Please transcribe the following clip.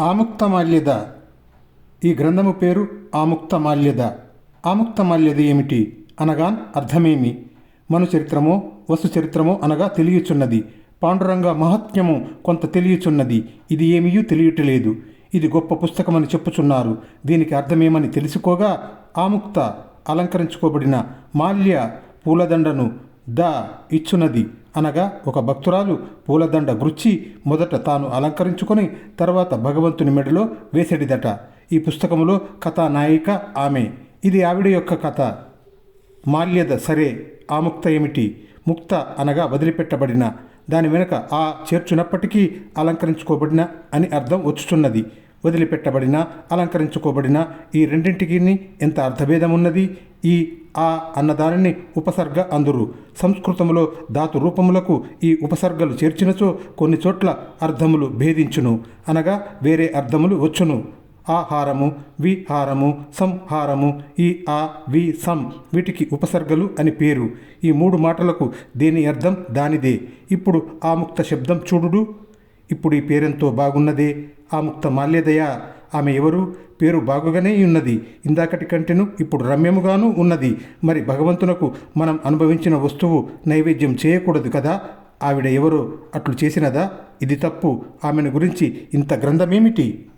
ఆముక్తమాల్యద. ఈ గ్రంథము పేరు ఆముక్తమాల్యద. ఆముక్తమాల్యద ఏమిటి? అనగా అర్థమేమి? మను చరిత్రమో వస్తు చరిత్రమో అనగా తెలియచున్నది. పాండురంగ మహత్యము కొంత తెలియచున్నది. ఇది ఏమీయూ తెలియటలేదు. ఇది గొప్ప పుస్తకమని చెప్పుచున్నారు. దీనికి అర్థమేమని తెలుసుకోగా? ఆముక్త అలంకరించుకోబడిన మాల్య పూలదండను ద ఇచ్చునది. అనగా ఒక భక్తురాలు పూలదండ గుర్చి మొదట తాను అలంకరించుకొని తర్వాత భగవంతుని మెడలో వేసెడిదట. ఈ పుస్తకములో కథానాయిక ఆమె. ఇది ఆవిడ యొక్క కథ. మాల్యద సరే ఆ ముక్త ఏమిటి? ముక్త అనగా వదిలిపెట్టబడిన. దాని వెనుక ఆ చేర్చునప్పటికీ అలంకరించుకోబడిన అని అర్థం వచ్చుచున్నది. వదిలిపెట్టబడిన అలంకరించుకోబడిన ఈ రెండింటికి ఎంత అర్థభేదం ఉన్నది ఈ ఆ అన్నదానిని ఉపసర్గ అందురు. సంస్కృతములో ధాతు రూపములకు ఈ ఉపసర్గలు చేర్చినచో కొన్ని చోట్ల అర్థములు భేదించును. అనగా వేరే అర్థములు వచ్చును. ఆహారము విహారము సంహారము ఈ ఆ వి సం వీటికి ఉపసర్గలు అని పేరు. ఈ మూడు మాటలకు దేని అర్థం? దానిదే. ఇప్పుడు ఆ ముక్త శబ్దం చూడుడు. ఇప్పుడు ఈ పేరెంతో బాగున్నదే. ఆ ముక్త మాల్యదయ. ఆమె ఎవరు? పేరు బాగుగానే ఉన్నది. ఇందాకటి కంటేను ఇప్పుడు రమ్యముగాను ఉన్నది. మరి భగవంతునకు మనం అనుభవించిన వస్తువు నైవేద్యం చేయకూడదు కదా? ఆవిడ ఎవరో? అట్లు చేసినదా? ఇది తప్పు. ఆమెను గురించి ఇంత గ్రంథమేమిటి?